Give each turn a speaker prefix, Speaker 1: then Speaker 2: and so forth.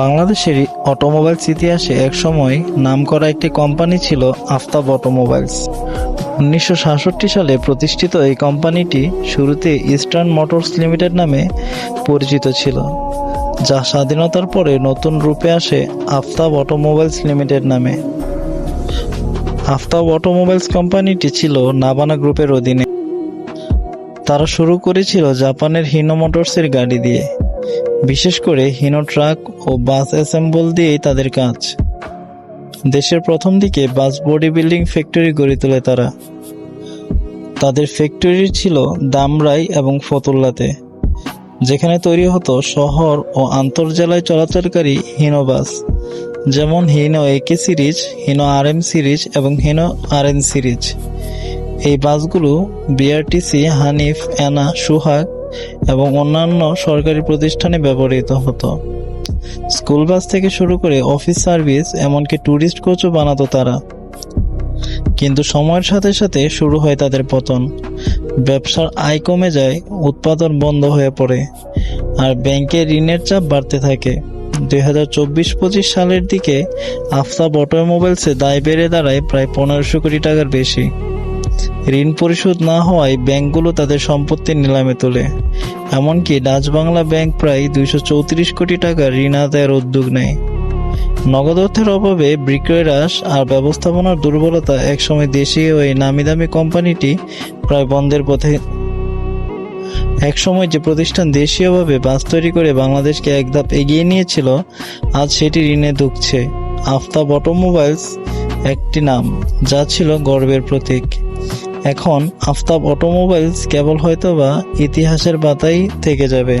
Speaker 1: বাংলাদেশের অটোমোবাইলস ইতিহাসে একসময় নামকরা একটি কোম্পানি ছিল আফতাব অটোমোবাইলস। উনিশশো সাতষট্টি সালে প্রতিষ্ঠিত এই কোম্পানিটি শুরুতে ইস্টার্ন মোটরস লিমিটেড নামে পরিচিত ছিল, যা স্বাধীনতার পরে নতুন রূপে আসে আফতাব অটোমোবাইলস লিমিটেড নামে। আফতাব অটোমোবাইলস কোম্পানিটি ছিল নাবানা গ্রুপের অধীনে। তারা শুরু করেছিল জাপানের হিনো মোটরসের গাড়ি দিয়ে। বিশেষ করে হিনো ট্রাক ও বাস অ্যাসেম্বল দিয়েই তাদের কাজ। দেশের প্রথম দিকে বাস বডি বিল্ডিং ফ্যাক্টরি গড়ে তোলে তারা। তাদের ফ্যাক্টরি ছিল দামরাই এবং ফতুল্লাতে, যেখানে তৈরি হতো শহর ও আন্তর্জেলায় চলাচলকারী হিনো বাস, যেমন Hino AK series, Hino RM M series এবং হিনো আর এন সিরিজ। এই বাসগুলো বিআরটিসি, হানিফ, অ্যানা, সুহাগ এবং অন্যান্য সরকারি প্রতিষ্ঠানে ব্যবহৃত হতো। স্কুল বাস থেকে শুরু করে অফিস সার্ভিস, এমনকি ট্যুরিস্ট কোচও বানাতো তারা। কিন্তু সময়ের সাথে সাথে শুরু হয় তাদের পতন। ব্যবসার আয় কমে যায়, উৎপাদন বন্ধ হয়ে পড়ে, আর ব্যাংকে ঋণের চাপ বাড়তে থাকে। দুই হাজার চব্বিশ পঁচিশ সালের দিকে আফতাব অটোমোবাইলসে দায় বেড়ে দাঁড়ায় প্রায় পনেরোশো কোটি টাকার বেশি। ঋণ পরিশোধ না হওয়ায় ব্যাংকগুলো তাদের সম্পত্তি নিলামে তোলে। এমনকি ডাচ বাংলা ব্যাংক প্রায় দুইশো চৌত্রিশ কোটি টাকা ঋণ আদায়ের উদ্যোগ নেয়। নগদ অর্থের অভাবে বিক্রয় হ্রাস আর ব্যবস্থাপনার দুর্বলতা একসময় দেশীয় এই নামি দামি কোম্পানিটি প্রায় বন্ধের পথে। একসময় যে প্রতিষ্ঠান দেশীয়ভাবে বাস তৈরি করে বাংলাদেশকে এক ধাপ এগিয়ে নিয়েছিল, আজ সেটি ঋণে ধুকছে। আফতাব অটোমোবাইলস একটি নাম, যা ছিল গর্বের প্রতীক। এখন আফতাব অটোমোবাইলস কেবল হয়তোবা ইতিহাসের পাতাই থেকে যাবে।